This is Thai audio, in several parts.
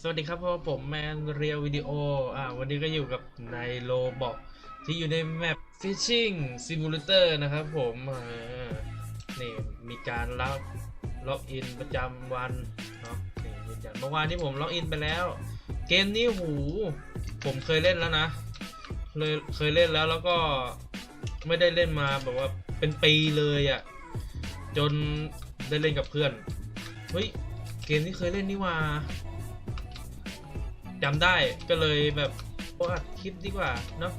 สวัสดีครับเพราะว่าผมแมนเรียลวิดีโออ่าวันนี้ก็อยู่กับในโลบอกที่อยู่ในแมป Fishing Simulator นะครับผมนี่มีการล็อกล็อกอินประจำวันเนาะนี่ยเมื่อวานที่ผมล็อกอินไปแล้ว เกมนี้หู ผมเคยเล่นแล้วนะเลยเคยเล่นแล้วแล้วก็ไม่ได้เล่นมาแบบว่าเป็นปีเลยอะ่ะจนได้เล่นกับเพื่อนเฮ้ยเกมที่เคยเล่นนี่ว่า จำได้ก็เลยแบบว่าอัดคลิปดีกว่าเนาะ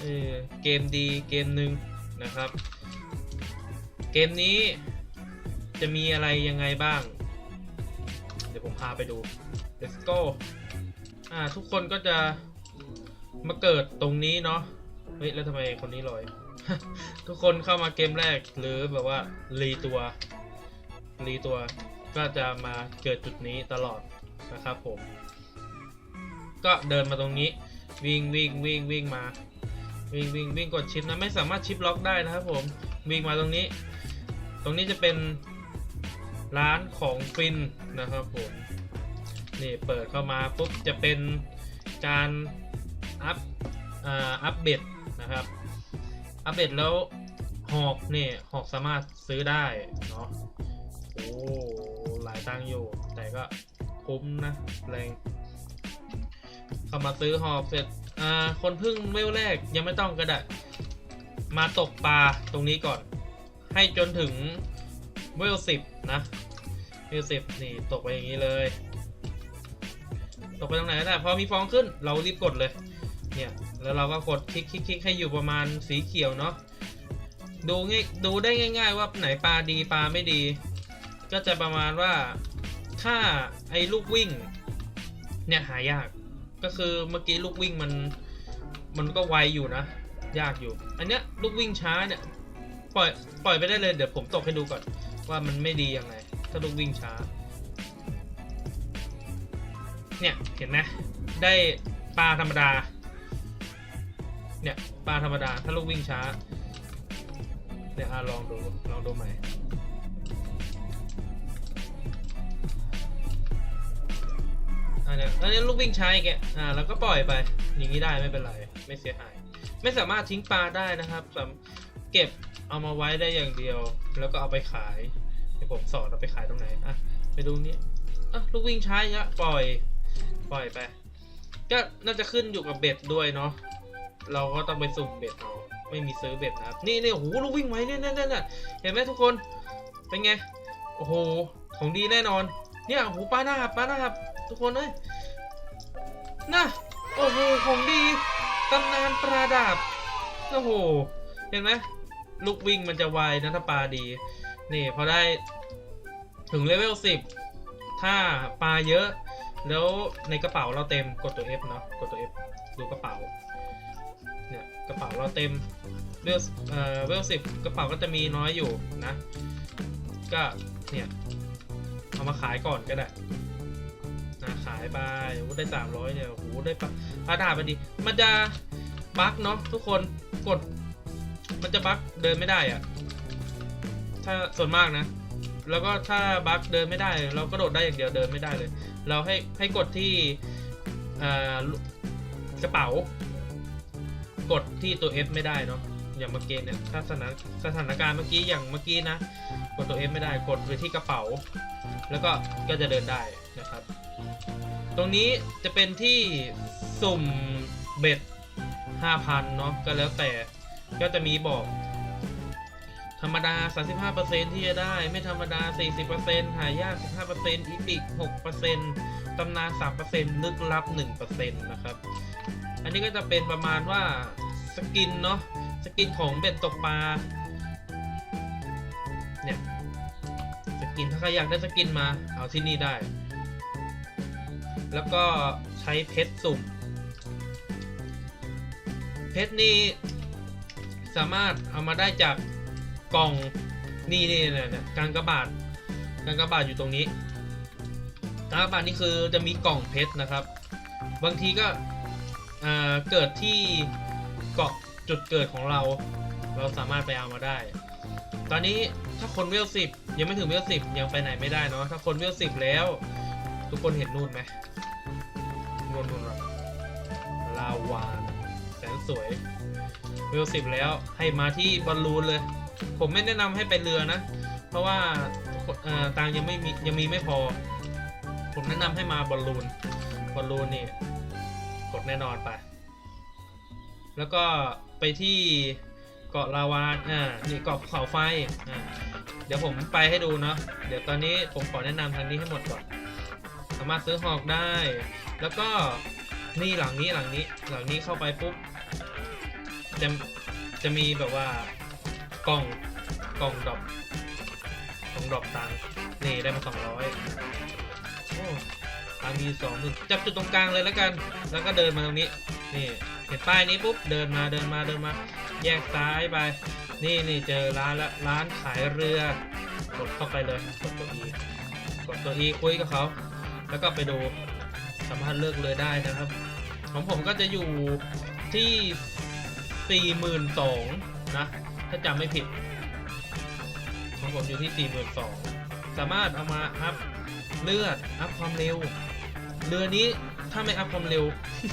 เออเกมดีเกมหนึ่งนะครับ เกมนี้จะมีอะไรยังไงบ้าง เดี๋ยวผมพาไปดู let's go อ่าทุกคนก็จะมาเกิดตรงนี้เนาะเฮ้ยแล้วทำไมคนนี้ลอย ทุกคนเข้ามาเกมแรกหรือแบบว่ารีตัวรีตัวก็จะมาเกิดจุดนี้ตลอดนะครับผม ก็เดินมาตรงนี้ วิ่งวิ่งวิ่งวิ่งมา วิ่งวิ่งวิ่งกดชิปนะไม่สามารถชิปล็อกได้นะครับผมวิ่งมาตรงนี้ ตรงนี้จะเป็นร้านของฟินนะครับผมนี่เปิดเข้ามาปุ๊บจะเป็นการอัพอ่าอัปเดนะครับอัปเบดแล้วหอกเนี่ยหอกสามารถซื้อได้เนาะโอ้หลายตังอยู่แต่ก็คุ้มนะแรง เข้ามาซื้อหอบเสร็จอ่าคนเพึ่งเวลแรกยังไม่ต้องก็ได้มาตกปลาตรงนี้ก่อน ให้จนถึงเวลสิบนะเวลสิบนี่ตกไปอย่างนี้เลย ตกไปตรงไหนก็ได้พอมีฟองขึ้นเรารีบกดเลยเนี่ยแล้วเราก็กดคลิกคลิกคลิกให้อยู่ประมาณสีเขียวเนาะดูง่ายดูได้ง่าย ๆ ว่าไหนปลาดีปลาไม่ดี ก็จะประมาณว่าถ้าไอ้ลูกวิ่งเนี่ยหายาก ก็คือเมื่อกี้ลูกวิ่งมันมันก็ไวอยู่นะ ยากอยู่ อันเนี้ยลูกวิ่งช้าเนี่ยปล่อยปล่อยไปได้เลยเดี๋ยวผมตกให้ดูก่อน ว่ามันไม่ดียังไง ถ้าลูกวิ่งช้า เนี่ยเห็นไหมได้ปลาธรรมดา เนี่ยปลาธรรมดาถ้าลูกวิ่งช้าเนี่ยลองดูลองดูใหม่ อันนี้อันนี้ลูกวิ่งใช้แกอ่าแล้วก็ปล่อยไป อย่างนี้ได้ไม่เป็นไร ไม่เสียหาย ไม่สามารถทิ้งปลาได้นะครับสำเก็บเอามาไว้ได้อย่างเดียว แล้วก็เอาไปขายเดี๋ยวผมสอนเอาไปขายตรงไหนอะไปดูนี้อะลูกวิ่งใช้ละปล่อย ปล่อยไปก็น่าจะขึ้นอยู่กับเบ็ดด้วยเนาะเราก็ต้องไปสุ่มเบ็ดเอาไม่มีซื้อเบ็ดนะครับ นี่นี่โอ้โหลูกวิ่งไว้เนี่ยเนี่ยเนี่ยเห็นไหมทุกคนเป็นไงโอ้โหของดีแน่นอน เนี่ยโอ้โหปลาหน้าบปลาหน้าบ ทุกคนเลยนะโอ้โหของดีตำนานปลาดาบโอ้โหเห็นไหมลูกวิ่งมันจะไวนะถ้าปลาดี นี่พอได้ถึงเลเวลสิบถ้าปลาเยอะ แล้วในกระเป๋าเราเต็มกดตัว F เนาะกดตัว F ดูกระเป๋าเนี่ยกระเป๋าเราเต็มเวลเอ่อเวลสิบกระเป๋าก็จะมีน้อยอยู่นะ ก็เนี่ยเอามาขายก่อนก็ได้ นะขายไปโอ้ได้สามร้อยเนี่ยโอ้โหได้ปะปลาดาบไปดี มันจะบั๊กเนาะทุกคนกด มันจะบั๊กเดินไม่ได้อะถ้าส่วนมากนะ แล้วก็ถ้าบั๊กเดินไม่ได้ เราก็โดดได้อย่างเดียวเดินไม่ได้เลย เราให้ให้กดที่กระเป๋ากดที่ตัว F ไม่ได้เนาะอย่างเมื่อกี้เนี่ยถ้าสถานสถานการณ์เมื่อกี้อย่างเมื่อกี้นะ กดตัว F ไม่ได้กดไปที่กระเป๋า แล้วก็ก็จะเดินได้นะครับ ตรงนี้จะเป็นที่สุ่มเบ็ด 5,000 เนาะก็แล้วแต่ก็จะมีบอก ธรรมดา 35%ที่จะได้ ไม่ธรรมดา 40%หายาก 15%อีพิก 6%ตำนาน 3%ลึกลับ 1%นะครับ อันนี้ก็จะเป็นประมาณว่าสกินเนาะสกินของเบ็ดตกปลาเนี่ยสกินถ้าใครอยากได้สกินมาเอาที่นี่ได้ แล้วก็ใช้เพชรสุ่ม เพชรนี่สามารถเอามาได้จากกล่องนี่นี่เนี่ยกางกระบาดกางกระบาดอยู่ตรงนี้กางกระบาดนี่คือจะมีกล่องเพชรนะครับ บางทีก็เกิดที่เกาะจุดเกิดของเรา เราสามารถไปเอามาได้ ตอนนี้ถ้าคนเวลสิบยังไม่ถึงเวลสิบยังไปไหนไม่ได้เนาะถ้าคนเวลสิบแล้ว ทุกคนเห็นนู่นไหม นวลนลาวานแสนสวยเวลสิบแล้วให้มาที่บอลลูนเลย ผมไม่แนะนำให้ไปเรือนะ เพราะว่าเอ่อตังยังไม่มียังมีไม่พอ ผมแนะนำให้มาบอลลูนบอลลูนนี่กดแน่นอนไป แล้วก็ไปที่เกาะลาวานอ่านี่เกาะเขาไฟอ่าเดี๋ยวผมไปให้ดูเนาะเดี๋ยวตอนนี้ผมขอแนะนำทางนี้ให้หมดก่อนามารถซื้อหอกได้ แล้วก็นี่หลังนี้หลังนี้หลังนี้เข้าไปปุ๊บจะจะมีแบบว่ากล่องกล่องดรอปกล่องดรอปตังค์นี่ได้มาสองร้อยโอ้ตังมีสองหมื่นจับจุดตรงกลางเลยแล้วกัน แล้วก็เดินมาตรงนี้นี่เห็นป้ายนี้ปุ๊บเดินมาเดินมาเดินมา แยกซ้ายไป นี่นี่เจอร้านละร้านขายเรือกดเข้าไปเลยกดตัว E กดตัว E คุยกับเขา แล้วก็ไปดูสามารถเลือกเรือได้นะครับ ของผมก็จะอยู่ที่สี่หมื่นะ ถ้าจำไม่ผิด ของผมอยู่ที่สี่หมื่นสามารถเอามาอัพเลือด อัพความเร็ว เรือนี้ถ้าไม่อัพความเร็ว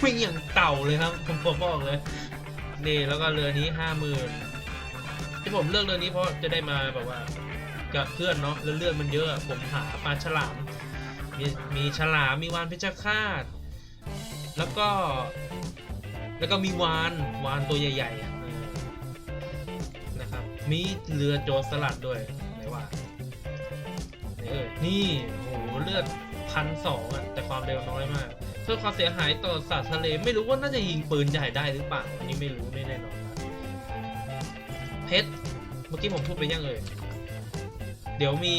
วิ่อย่างเต่าเลยครับผมผมบอกเลย นี่แล้วก็เรือนี้ห้าหมื่นที่ผมเลือกเรือนี้เพราะจะได้มาแบบว่ากับเพื่อนเนาะแล้วเลือดมันเยอะผมหาปลาฉลาม มีมีฉลามมีวานเพชรฆาต แล้วก็ แล้วก็มีวานวานตัวใหญ่ๆนะครับ มีเรือโจรสลัดด้วยไหนว่าเอ่ยนี่โหเลือดพันสองอะแต่ความเร็วน้อยมากเพื่อความเสียหายต่อสัตว์ทะเลไม่รู้ว่าน่าจะยิงปืนใหญ่ได้หรือเปล่าอันนี้ไม่รู้ไม่แน่นอนเพชรเมื่อกี้ผมพูดไปยังเอ่ยเดี๋ยวมี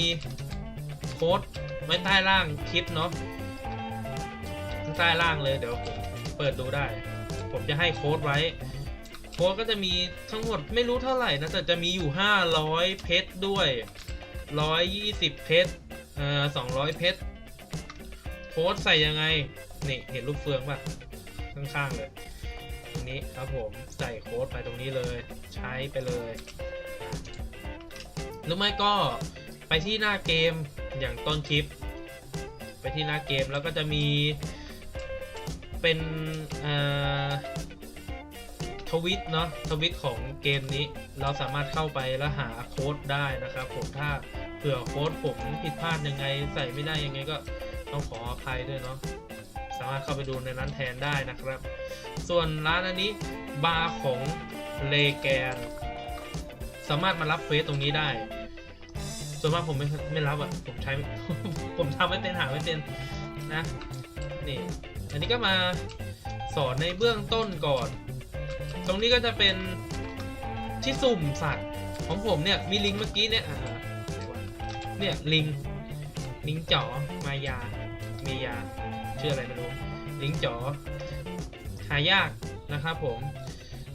โค้ด ไว้ใต้ล่างคลิปเนาะใต้ล่างเลยเดี๋ยวผมเปิดดูได้ ผมจะให้โค้ดไว้ โค้ดก็จะมีทั้งหมดไม่รู้เท่าไหร่นะแต่จะมีอยู่ 500 เพชรด้วย 120 เพชรเอ่อ200 เพชรโค้ดใส่ยังไง นี่เห็นรูปเฟืองป่ะ ข้างๆเลยตรงนี้ครับผมใส่โค้ดไปตรงนี้เลย ใช้ไปเลยหรือไม่ก็ไปที่หน้าเกม อย่างต้นคลิป ไปที่หน้าเกมแล้วก็จะมีเป็นทวิตเนาะทวิตของเกมนี้ เราสามารถเข้าไปแล้วหาโค้ดได้นะครับผมถ้าเผื่อโค้ดผมผิดพลาดยังไงใส่ไม่ได้ยังไงก็ต้องขออภัยด้วยเนาะสามารถเข้าไปดูในนั้นแทนได้นะครับ ส่วนร้านอันนี้บาร์ของเลแกนสามารถมารับเฟสตรงนี้ได้ ส่วนมากผมไม่ไม่รับอะ ผมใช้ ผมทำไม่เป็นหาไม่เป็นนะ นี่ อันนี้ก็มาสอนในเบื้องต้นก่อน ตรงนี้ก็จะเป็นที่สุ่มสัตว์ของผมเนี่ย มีลิงเมื่อกี้เนี่ยอ่าไหนะเนี่ยลิง ลิงจ๋อ มายา เมยา ชื่ออะไรไม่รู้ ลิงจ๋อ หายากนะครับผม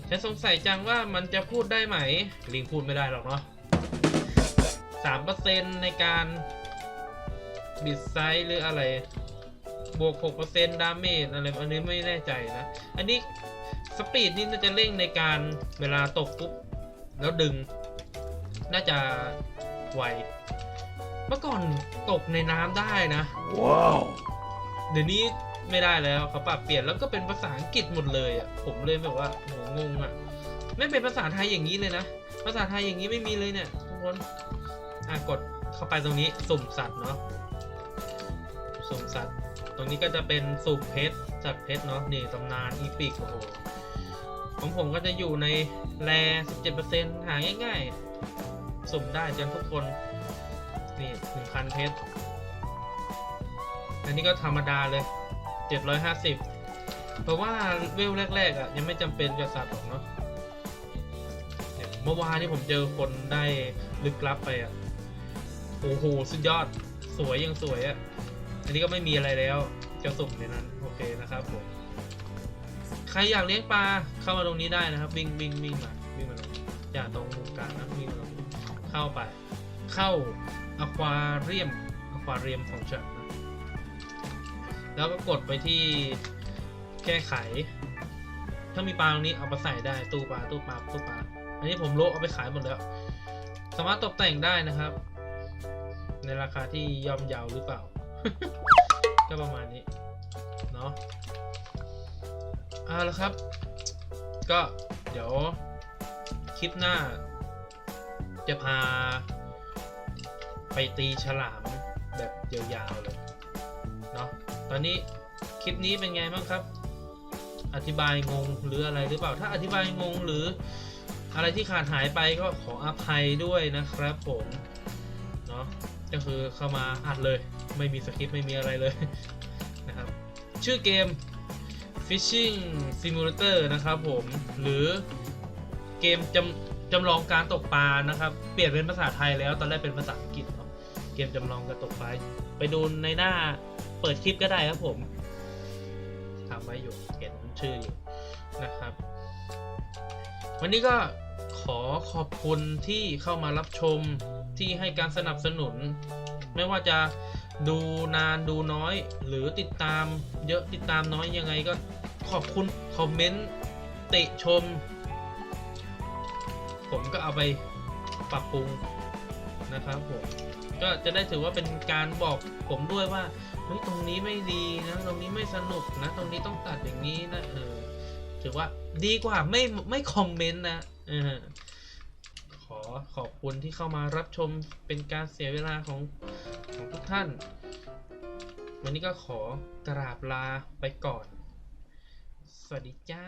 ฉันสงสัยจังว่ามันจะพูดได้ไหม ลิงพูดไม่ได้หรอกเนาะ สามเปอร์เซ็นในการบิดไซส์หรืออะไร บวกหกเปอร์เซ็นดาเมจอะไรอันนี้ไม่แน่ใจนะ อันนี้สปีดนี่น่าจะเร่งในการเวลาตกปุ๊บแล้วดึง น่าจะไว เมื่อก่อนตกในน้ำได้นะ Wow. เดี๋ยวนี้ไม่ได้แล้วเขาปรับเปลี่ยนแล้วก็เป็นภาษาอังกฤษหมดเลยอะ ผมเลยแบบว่าโหงงอะ ไม่เป็นภาษาไทยอย่างนี้เลยนะ ภาษาไทยอย่างนี้ไม่มีเลยเนี่ยทุกคน อะกดเข้าไปตรงนี้สุ่มสัตว์เนาะสุ่มสัตว์ ตรงนี้ก็จะเป็นสุ่มเพชรสัตว์เพชรเนาะนี่ตำนานอีพิกโอ้โหของผมก็จะอยู่ในแร17%หาง่ายๆ สุ่มได้กันทุกคนนี่1,000เพชรอันนี้ก็ธรรมดาเลย 750 เพราะว่าเวลแรกๆอะยังไม่จำเป็นกับสัตว์หรอกเนาะเนี่ยเมื่อวานที่ผมเจอคนได้ลึกลับไปอะ โอ้โหสุดยอดสวยยังสวยอะ อันนี้ก็ไม่มีอะไรแล้วจะสุ่มในนั้น โอเคนะครับผม ใครอยากเลี้ยงปลาเข้ามาตรงนี้ได้นะครับ วิ่งวิ่งวิ่งมาวิ่งมาตรงอย่าตรงกลางนะวิ่งมาตรงเข้าไป เข้าอควาเรียมอควาเรียมของฉันนะแล้วก็กดไปที่แก้ไข ถ้ามีปลาตรงนี้เอาไปใส่ได้ตู้ปลาตู้ปลาตู้ปลาอันนี้ผมโลเอาไปขายหมดแล้ว สามารถตกแต่งได้นะครับ ในราคาที่ย่อมเยาวหรือเปล่า ก็ประมาณนี้เนาะเอาละครับ ก็เดี๋ยวคลิปหน้า จะพา ไปตีฉลามแบบยาวๆเลยเนาะตอนนี้คลิปนี้เป็นไงบ้างครับ อธิบายงงหรืออะไรหรือเปล่า ถ้าอธิบายงงหรืออะไรที่ขาดหายไปก็ขออภัยด้วยนะครับผม ก็คือเข้ามาอัดเลย ไม่มีสคริปต์ไม่มีอะไรเลยนะครับ ชื่อเกม Fishing Simulator นะครับผมหรือเกมจำจำลองการตกปลานะครับ เปลี่ยนเป็นภาษาไทยแล้วตอนแรกเป็นภาษาอังกฤษเนาะเกมจำลองการตกปลาไปดูในหน้าเปิดคลิปก็ได้ครับผมทำไว้อยู่เห็นชื่ออยู่นะครับ วันนี้ก็ขอขอบคุณที่เข้ามารับชม ที่ให้การสนับสนุน ไม่ว่าจะดูนานดูน้อย หรือติดตามเยอะติดตามน้อยยังไงก็ขอบคุณ คอมเมนต์ติชม ผมก็เอาไปปรับปรุงนะครับผมก็จะได้ถือว่าเป็นการบอกผมด้วยว่าเฮ้ยตรงนี้ไม่ดีนะตรงนี้ไม่สนุกนะ ตรงนี้ต้องตัดอย่างนี้นะเออถือว่าดีกว่าไม่ไม่คอมเมนต์นะเออ ขอบคุณที่เข้ามารับชมเป็นการเสียเวลาของของทุกท่าน วันนี้ก็ขอกราบลาไปก่อน สวัสดีจ้า